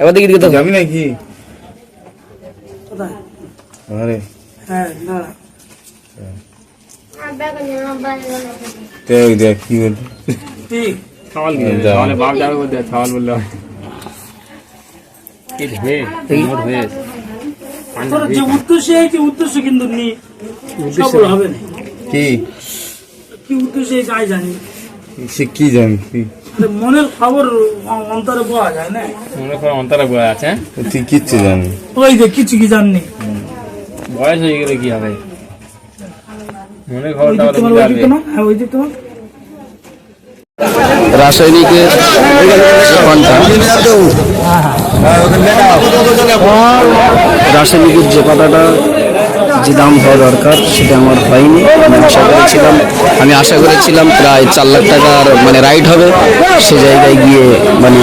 এবার দেখি তো। যাবি নাকি? কোথায়? আরে। হ্যাঁ না দেখ দেখ কি বল ঠিক ছাওয়াল দিয়ে যা। ছাওয়ালে বাপ যাবে বলতে ছাওয়াল বললে কি ভেজ মোট ভেজ তোর যে উদ্দেশ্য এই যে উদ্দেশ্য কিন্তু হবে না। কি? কি উদ্দেশ্য এই যাই জানি। সে কি জানি তুই আরে মনের খবর অন্তরে পাওয়া যায় না। মনে করো অন্তরা বয়ে আছে হ্যাঁ? তুই কিচ্ছু জানি ওই যে কিছু কি জাননি? বয়স হয়ে গেলে কি হবে? মনে খবর ওই তোমার দিক তোমার হ্যাঁ ওই দিক তোমার। রাসায়নিকের ঘণ্টা রাসায়নিকের যে পাতাটা যে দাম হওয়া দরকার সেটা আমার হয়নি, আমি আশা করেছিলাম। আমি আশা করেছিলাম প্রায় চার লাখ টাকার মানে রাইড হবে। সে জায়গায় গিয়ে মানে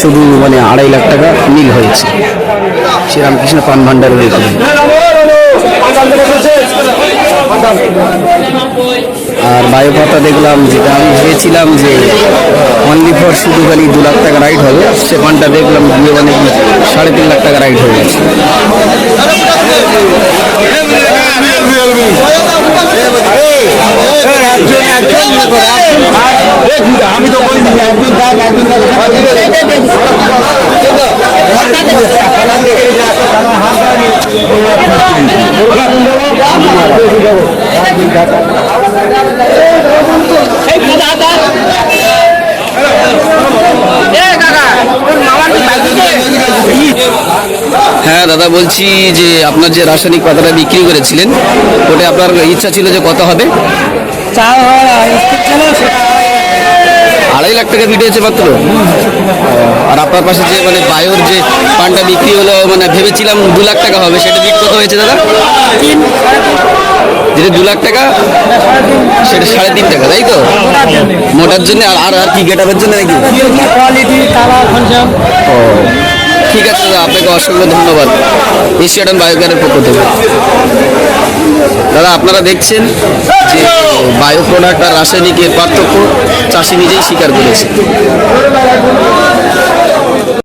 শুধু মানে আড়াই লাখ টাকা মিল হয়েছে। শ্রীরামকৃষ্ণ পান ভান্ডার হয়েছে আর বায়ু পাতা দেখলাম যেটা আমি ভেবেছিলাম যে অনলি ফর শুধু খালি দু লাখ টাকা রাইড হবে। সে পানটা দেখলাম গিয়ে মানে সাড়ে তিন লাখ টাকা রাইড হয়ে গেছে। হ্যাঁ দাদা বলছি যে আপনার যে রাসায়নিক পাতাটা বিক্রি করেছিলেন, ওটা আপনার ইচ্ছা ছিল যে কত হবে? আড়াই লাখ টাকা ভিডিও হয়েছে মাত্র? আর আপনার পাশে যে মানে বায়োর যে পানটা বিক্রি হলো মানে ভেবেছিলাম দু লাখ টাকা হবে সেটা বিক্রি কত হয়েছে দাদা? যেটা দু লাখ টাকা সেটা সাড়ে তিন টাকা তাই তো? মোটার জন্য আর আর আর কি গেট আপের জন্য নাকি? কোয়ালিটি ও। ঠিক আছে দাদা, আপনাকে অসংখ্য ধন্যবাদ। এশিয়াটন বায়োকারের পক্ষ থেকে। দাদা, আপনারা দেখছেন যে বায়ো প্রোডাক্ট আর রাসায়নিকের পার্থক্য চাষি নিজেই স্বীকার করেছে।